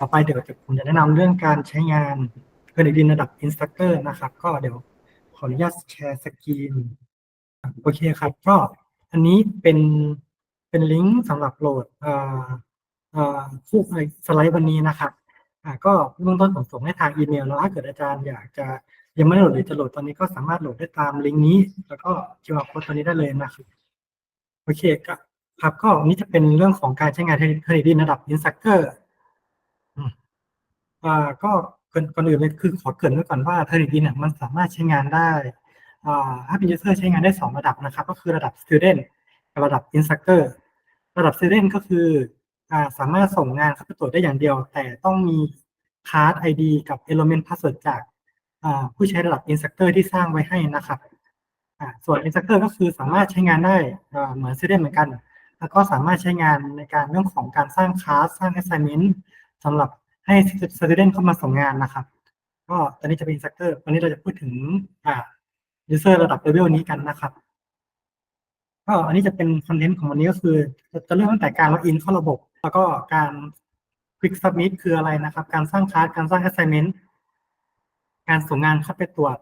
ต่อไปเดี๋ยวผมจะแนะนำเรื่องการใช้งานเครดิตดินระดับ Instructor นะครับ ก็เดี๋ยวขออนุญาตแชร์สกรีนโอเคครับ ก็อันนี้เป็นเป็นลิงก์สำหรับโหลดเอ่อเอ่อคู่สไลด์วันนี้นะครับก็เบื้องต้นผมส่งให้ทางอีเมลแล้วถ้าเกิดอาจารย์อยากจะยังไม่ได้โหลดหรือจะโหลดตอนนี้ก็สามารถโหลดได้ตามลิงก์นี้ แล้วก็ QR code ตัวนี้ได้เลยนะครับโอเคครับก็อันนี้จะเป็นเรื่องของการใช้งานเทรดดิ้ระดับ Instructor อืม อ่าก็ก่อนอื่นเลยคือขอเกริ่นไว้ก่อนว่าเทอรดดิ้เนี่ยมันสามารถใช้งานได้อ่าถ้าเป็น user ใช้งานได้สองระดับนะครับ ก็คือระดับ student กับระดับ instructor ระดับ student ก็คืออ่าสามารถส่งงานเข้าไปตรวจได้อย่างเดียว แต่ต้องมี card ID กับ element password จากอ่าผู้ใช้ระดับ instructor ที่สร้างไว้ให้นะครับอ่าส่วน instructor ก็คือสามารถใช้งานได้อ่าเหมือน student เหมือนกัน แล้วก็สามารถใช้งานในการเรื่องของการสร้างคลาสสร้าง assignment สำหรับ ให้ student เข้ามาส่งงานนะครับ ก็ตอนนี้จะเป็น instructor วันนี้เราจะพูดถึงอ่า user ระดับ level นี้กันนะครับก็อันนี้จะเป็นคอนเทนต์ของวันนี้ก็คือ จะเริ่มตั้งแต่การล็อกอินเข้าระบบ แล้วก็การ quick submit คืออะไรนะครับ การสร้างคลาสการสร้าง assignment การส่งงานเข้าไปตรวจ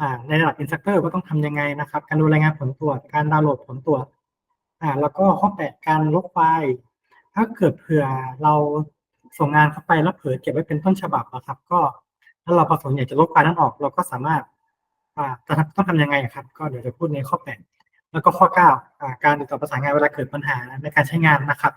อ่าในระดับ instructor ก็ต้องทำยังไงนะครับ การดูรายงานผลตรวจ การดาวน์โหลดผลตรวจ อ่า แล้วก็ข้อแปดการลบไฟล์ ถ้าเกิดเผื่อเรา ส่งงานเข้าไปแล้วเผลอเก็บไว้เป็นต้นฉบับนะครับ ก็ถ้าเราประสงค์อยากจะลบไฟล์นั้นออก เราก็สามารถอ่าจะต้องทำยังไงครับ ก็เดี๋ยวจะพูดในข้อแปดแล้วก็ข้อเก้าอ่าการติดต่อประสานงานเวลาเกิดปัญหาในการใช้งานนะครับ